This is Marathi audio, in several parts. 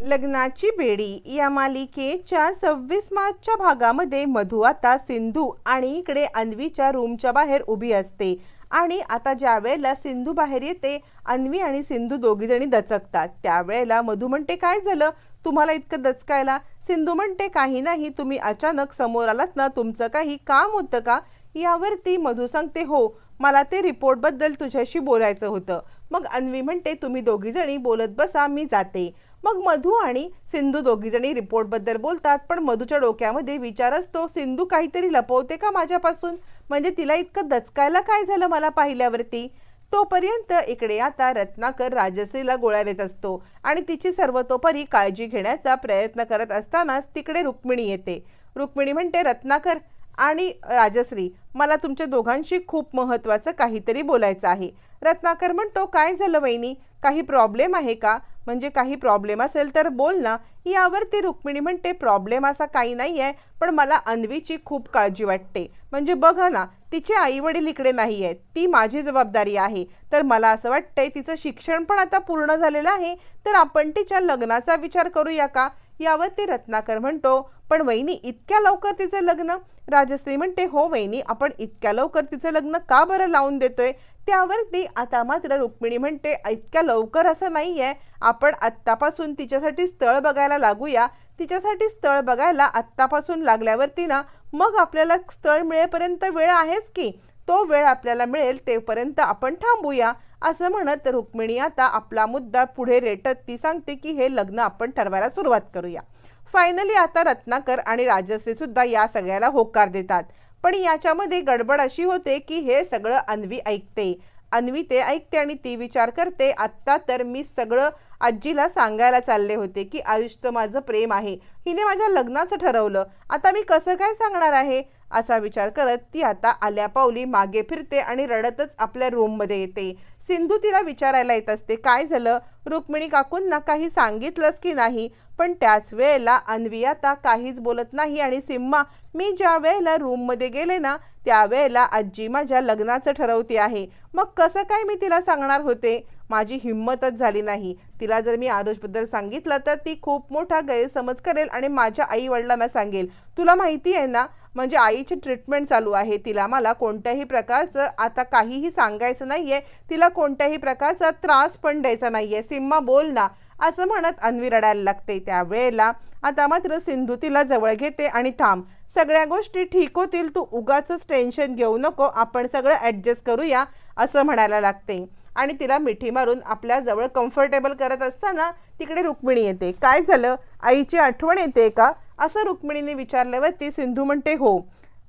लग्नाची बेडी या मालिकेच्या सव्वीस मार्चच्या भागामध्ये मधू आता सिंधू आणि इकडे अन्वीच्या रूमच्या बाहेर उभी असते. आणि आता ज्या वेळेला सिंधू बाहेर येते अन्वी आणि सिंधू दोघीजणी दचकतात. त्यावेळेला मधू म्हणते काय झालं? तुम्हाला इतकं दचकायला? सिंधू म्हणते काही नाही तुम्ही अचानक समोर आलात ना तुमचं काही काम होतं का? यावरती मधू सांगते हो मला ते रिपोर्टबद्दल तुझ्याशी बोलायचं होतं. मग अन्वी म्हणते तुम्ही दोघीजणी बोलत बसा मी जाते. मग मधू आणि सिंधू दोघीजणी रिपोर्टबद्दल बोलतात पण मधूच्या डोक्यामध्ये विचार असतो सिंधू काहीतरी लपवते का माझ्यापासून? म्हणजे तिला इतकं दचकायला काय झालं मला पाहिल्यावरती? तोपर्यंत इकडे आता रत्नाकर राजश्रीला गोळ्या देत असतो आणि तिची सर्वतोपरी काळजी घेण्याचा प्रयत्न करत असतानाच तिकडे रुक्मिणी येते. रुक्मिणी म्हणते रत्नाकर आणि राजश्री मला तुमच्या दोघांशी खूप महत्त्वाचं काहीतरी बोलायचं आहे. रत्नाकर म्हणतो काय झालं वहिनी? काही प्रॉब्लेम आहे का? म्हणजे काही प्रॉब्लेम असेल तर बोल ना. यावरती रुक्मिणी म्हणते प्रॉब्लेम असा काही नाही आहे पण मला अन्वीची खूप काळजी वाटते. म्हणजे बघा ना तिचे आई वडील इकडे नाही आहेत ती माझी जबाबदारी आहे. तर मला असं वाटतंय तिचं शिक्षण पण आता पूर्ण झालेलं आहे. तर आपण तिच्या लग्नाचा विचार करूया का? यावरती रत्नाकर म्हणतो पण वहिनी इतक्या लवकर तिचं लग्न? राजश्री म्हणते हो वहिनी आपण इतक्या लवकर तिचं लग्न का बरं लावून देतोय? त्यावरती आता मात्र रुक्मिणी म्हणते इतक्या लवकर असं नाही आहे आपण आत्तापासून तिच्यासाठी स्थळ बघायला लागूया. तिच्यासाठी स्थळ बघायला आत्तापासून लागल्यावरती ना मग आपल्याला स्थळ मिळेपर्यंत वेळ आहेच की? तो वेळ आपल्याला मिळेल तेपर्यंत आपण थांबूया असं म्हणत रुक्मिणी आता आपला मुद्दा पुढे रेटत ती सांगते की हे लग्न आपण ठरवायला सुरुवात करूया. फायनली आता रत्नाकर आणि राजश्री सुद्धा या सगळ्याला होकार देतात. पण याच्यामध्ये गडबड अशी होते की हे सगळं अन्वी ऐकते. अन्वी ते ऐकते आणि ती विचार करते आत्ता तर मी सगळं आजीला सांगायला चालले होते की आयुषचं माझं प्रेम आहे. हिने माझ्या लग्नाचं ठरवलं. आता मी कसं काय सांगणार आहे? असा विचार करत ती आता आल्या पावली मागे फिरते आणि रडतच आपल्या रूममध्ये येते. सिंधू तिला विचारायला येत असते काय झालं? रुक्मिणी काकूंना काही सांगितलंस की नाही? पण त्याच वेळेला अन्वी आता काहीच बोलत नाही आणि सिम्मा मी ज्या वेळेला रूममध्ये गेले ना त्यावेळेला आजी माझ्या लग्नाचं ठरवते आहे. मग कसं काय मी तिला सांगणार होते? माझी हिंमतच झाली नाही. तिला जर मी आरुषबद्दल सांगितलं तर ती खूप मोठा गैरसमज करेल आणि माझ्या आई वडिलांना सांगेल. तुला माहिती आहे ना म्हणजे आईची ट्रीटमेंट चालू आहे. तिला मला कोणत्याही प्रकारचं आता काहीही सांगायचं नाही आहे तिला कोणत्याही प्रकारचा त्रास पण द्यायचा नाही आहे सिम्मा बोल ना. असं म्हणत अन्वी रडायला लागते. त्यावेळेला आता मात्र सिंधू तिला जवळ घेते आणि थांब. सगळ्या गोष्टी ठीक होतील. तू उगाच टेन्शन घेऊ नको. आपण सगळं ॲडजस्ट करूया असं म्हणायला लागते. आणि तिला मिठी मारून आपल्याजवळ कम्फर्टेबल करत असताना तिकडे रुक्मिणी येते. काय झालं? आईची आठवण येते का? असं रुक्मिणीने विचारल्यावरती सिंधू म्हणते हो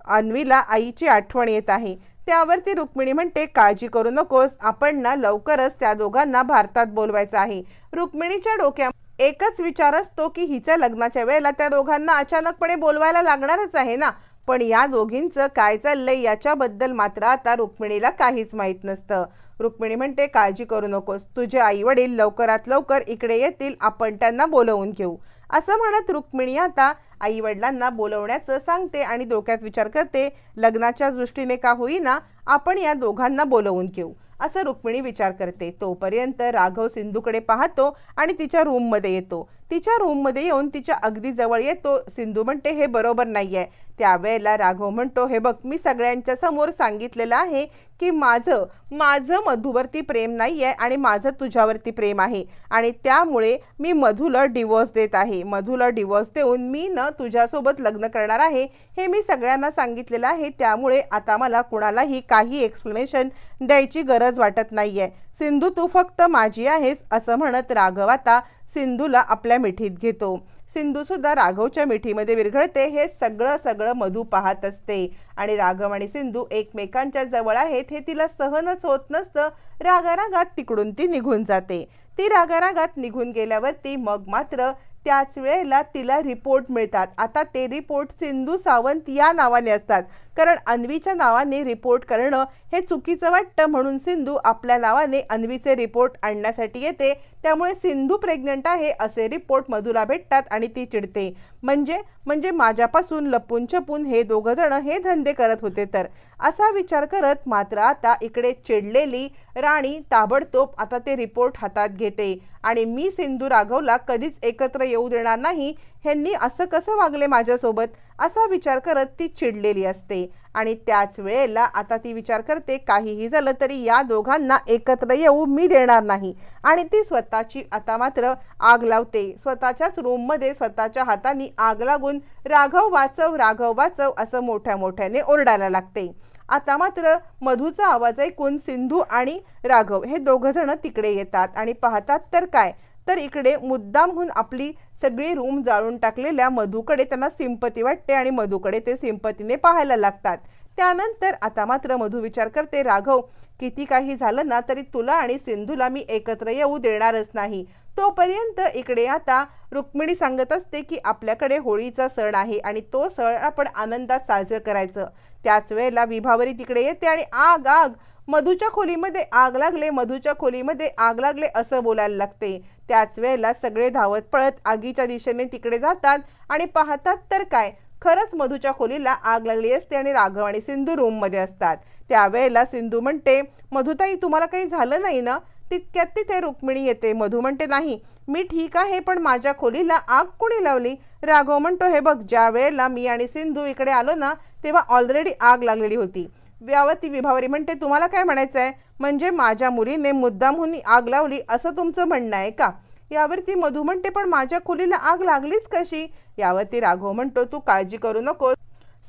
अन्वीला आईची आठवण येत आहे. त्यावरती रुक्मिणी म्हणते काळजी करू नकोस. आपण ना लवकरच त्या दोघांना भारतात बोलवायचं आहे. रुक्मिणीच्या डोक्या एकच विचार असतो की हिच्या लग्नाच्या वेळेला त्या दोघांना अचानकपणे बोलवायला लागणारच आहे ना. पण या दोघींचं काय चाललंय याच्याबद्दल मात्र आता रुक्मिणीला काहीच माहीत नसतं. रुक्मिणी म्हणते काळजी करू नकोस. तुझे आई वडील लवकरात लवकर इकडे येतील. आपण त्यांना बोलवून घेऊ. असं म्हणत रुक्मिणी आता आई वडिलांना बोलवण्याचं सांगते आणि डोक्यात विचार करते लग्नाच्या दृष्टीने का होईना आपण या दोघांना बोलवून घेऊ असं रुक्मिणी विचार करते. तोपर्यंत राघव सिंधूकडे पाहतो आणि तिच्या रूममध्ये येतो. तिच्या रूममध्ये येऊन तिच्या अगदी जवळ येतो. सिंधू म्हणते हे बरोबर नाही आहे त्यावेळेला राघव म्हणतो हे बघ मी सगळ्यांच्या समोर सांगितलेलं आहे की माझं माझं मधूवरती प्रेम नाही आहे आणि माझं तुझ्यावरती प्रेम आहे. आणि त्यामुळे मी मधूला डिवोर्स देत आहे. मधूला डिवोर्स देऊन मी न तुझ्यासोबत लग्न करणार आहे. हे मी सगळ्यांना सांगितलेलं आहे. त्यामुळे आता मला कुणालाही काही एक्सप्लेनेशन द्यायची गरज वाटत नाही आहे सिंधू तू फक्त माझी आहेस असं म्हणत राघव आता सिंधूला आपल्या मिठीत घेतो. सिंधूसुद्धा राघवच्या मिठीमध्ये विरघळते. हे सगळं सगळं मधू पाहत असते. आणि राघव आणि सिंधू एकमेकांच्या जवळ आहेत. हे तिला सहनच होत नसतं. रागारागात तिकडून ती निघून जाते. ती रागारागात निघून गेल्यावरती मग मात्र त्याच वेळेला तिला रिपोर्ट मिळतात. आता ते रिपोर्ट सिंधू सावंत या नावाने असतात. कारण अन्वीच्या नावाने रिपोर्ट करणं हे चुकीचं वाटतं म्हणून सिंधू आपल्या नावाने अन्वीचे रिपोर्ट आणण्यासाठी येते. त्यामुळे सिंधू प्रेग्नंट आहे असे रिपोर्ट मधुला भेटतात आणि ती चिडते. म्हणजे म्हणजे माझ्यापासून लपून छपून हे दोघं जण हे धंदे करत होते तर. असा विचार करत मात्र आता इकडे चिडलेली राणी ताबडतोब आता ते रिपोर्ट हातात घेते. आणि मी सिंधू राघवला कधीच एकत्र येऊ देणार नाही ह्यांनी असं कसं वागले माझ्यासोबत? असा विचार करत ती चिडलेली असते. आणि त्याच वेळेला आता ती विचार करते काहीही झालं तरी या दोघांना एकत्र येऊ मी देणार नाही. आणि ती स्वतःची आता मात्र आग लावते. स्वतःच्याच रूममध्ये स्वतःच्या हाताने आग लागून राघव वाचव राघव वाचव असं मोठ्या मोठ्याने ओरडायला लागते. आता मात्र मधूचा आवाज ऐकून सिंधू आणि राघव हे दोघंजणं तिकडे येतात आणि पाहतात तर काय? तर इकडे मुद्दामहून आपली सगळी रूम जाळून टाकलेल्या मधूकडे त्यांना सिंपती वाटते आणि मधूकडे ते सिंपतीने पाहायला लागतात. त्यानंतर आता मात्र मधू विचार करते राघव किती काही झालं ना तरी तुला आणि सिंधूला मी एकत्र येऊ देणारच नाही. तोपर्यंत इकडे आता रुक्मिणी सांगत असते की आपल्याकडे होळीचा सण आहे आणि तो सण आपण आनंदात साजरं करायचं. त्याच वेळेला विभावरी तिकडे येते आणि आग आग! मधूच्या खोलीमध्ये आग लागले मधूच्या खोलीमध्ये आग लागले असं बोलायला लागते. त्याच वेळेला सगळे धावत पळत आगीच्या दिशेने तिकडे जातात आणि पाहतात तर काय? खरंच मधूच्या खोलीला आग लागली असते आणि राघव आणि सिंधू रूममध्ये असतात. त्यावेळेला सिंधू म्हणते मधुताई तुम्हाला काही झालं नाही ना? तितक्यात तिथे रुक्मिणी येते. मधू म्हणते नाही मी ठीक आहे पण माझ्या खोलीला आग कोणी लावली? राघव म्हणतो हे बघ ज्या वेळेला मी आणि सिंधू इकडे आलो ना तेव्हा ऑलरेडी आग लागलेली होती. व्यावती विभावरी. म्हणते तुम्हाला काय म्हणायचं आहे? म्हणजे माझ्या मुलीने मुद्दामहून आग लावली असं तुमचं म्हणणं आहे का? यावरती मधू म्हणते पण माझ्या खोलीला आग लागलीच कशी? यावरती राघव म्हणतो तू काळजी करू नको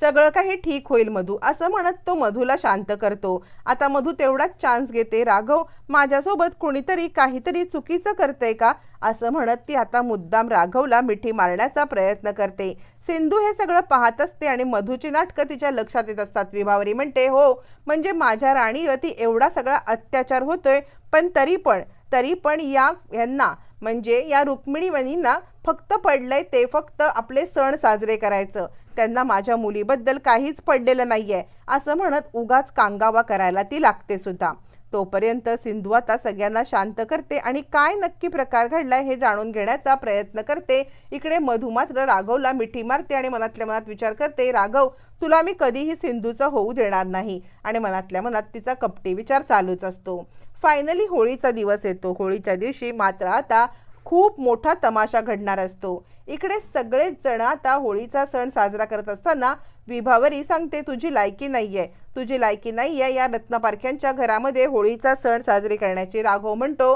सगळं काही ठीक होईल मधू असं म्हणत तो मधूला शांत करतो. आता मधू तेवढाच चान्स घेते. राघव माझ्यासोबत कुणीतरी काहीतरी चुकीचं करतंय का? असं म्हणत ती आता मुद्दाम राघवला मिठी मारण्याचा प्रयत्न करते. सिंधू हे सगळं पाहत असते आणि मधूची नाटकं तिच्या लक्षात येत असतात. विभावरी म्हणते हो म्हणजे माझ्या राणीवरती एवढा सगळा अत्याचार होतोय पण तरी पण तरी पण या यांना म्हणजे या रुक्मिणीवनींना फक्त पडलंय ते फक्त आपले सण साजरे करायचं. त्यांना माझ्या मुलीबद्दल काहीच पडलेलं नाही आहे असं म्हणत उगाच कांगावा करायला ती लागते सुद्धा. तोपर्यंत सिंधू आता सगळ्यांना शांत करते आणि काय नक्की प्रकार घडलाय हे जाणून घेण्याचा प्रयत्न करते. इकडे मधू मात्र राघवला मिठी मारते आणि मनातल्या मनात विचार करते राघव तुला मी कधीही सिंधूचं होऊ देणार नाही. आणि मनातल्या मनात तिचा कपटी विचार चालूच असतो. फायनली होळीचा दिवस येतो. होळीच्या दिवशी मात्र आता खूप मोठा तमाशा घडणार असतो. इकडे सगळेच जण आता होळीचा सण साजरा करत असताना विभावरी सांगते तुझी लायकी नाहीये. तुझी लायकी नाहीये या रत्नपारख्यांच्या घरामध्ये होळीचा सण साजरी करण्याची. राघव म्हणतो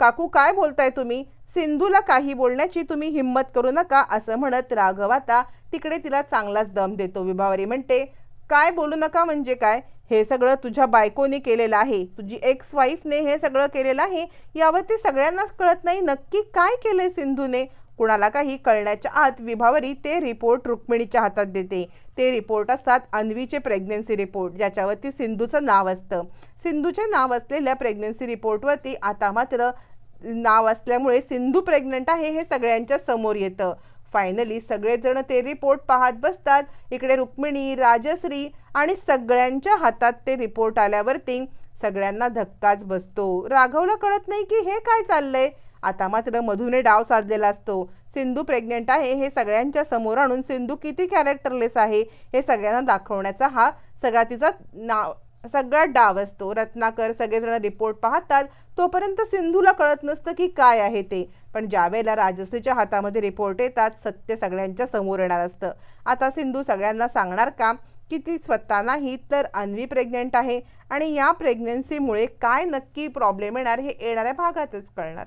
काकू काय बोलताय तुम्ही? सिंधूला काही बोलण्याची तुम्ही हिंमत करू नका असं म्हणत राघव आता तिकडे तिला चांगलाच दम देतो. विभावरी म्हणते काय बोलू नका म्हणजे काय? हे सगळं तुझ्या बायकोने केलेलं आहे. तुझी एक्स वाईफने हे सगळं केलेलं आहे. यावरती सगळ्यांनाच कळत नाही. नक्की काय केलंय सिंधूने? कुणाला काही कळण्याच्या आत विभावरी ते रिपोर्ट रुक्मिणीच्या हातात देते. ते रिपोर्ट असतात अन्वीचे प्रेग्नन्सी रिपोर्ट ज्याच्यावरती सिंधूचं नाव असतं. सिंधूचे नाव असलेल्या प्रेग्नन्सी रिपोर्टवरती आता मात्र नाव असल्यामुळे सिंधू प्रेग्नंट आहे हे सगळ्यांच्या समोर येतं. फायनली सगळेजण ते रिपोर्ट पाहत बसतात. इकडे रुक्मिणी राजश्री आणि सगळ्यांच्या हातात ते रिपोर्ट आल्यावरती सगळ्यांना धक्काच बसतो. राघवला कळत नाही की हे काय चाललंय? आता मात्र मधूने डाव साधलेला असतो. सिंधू प्रेग्नेंट आहे हे सगळ्यांच्या समोर आणून सिंधू किती कॅरेक्टरलेस आहे हे सगळ्यांना दाखवण्याचा हा सगळा तिचा नाव सगळा डाव असतो. रत्नाकर सगळेजण रिपोर्ट पाहतात. तोपर्यंत सिंधूला कळत नसतं की काय आहे ते. पण ज्यावेळेला राजश्रीच्या हातामध्ये रिपोर्ट येतात सत्य सगळ्यांच्या समोर येणार असतं. आता सिंधू सगळ्यांना सांगणार का की ती स्वतः नाही तर अन्वी प्रेग्नेंट आहे. आणि या प्रेग्नन्सीमुळे काय नक्की प्रॉब्लेम येणार हे येणाऱ्या भागातच कळणार.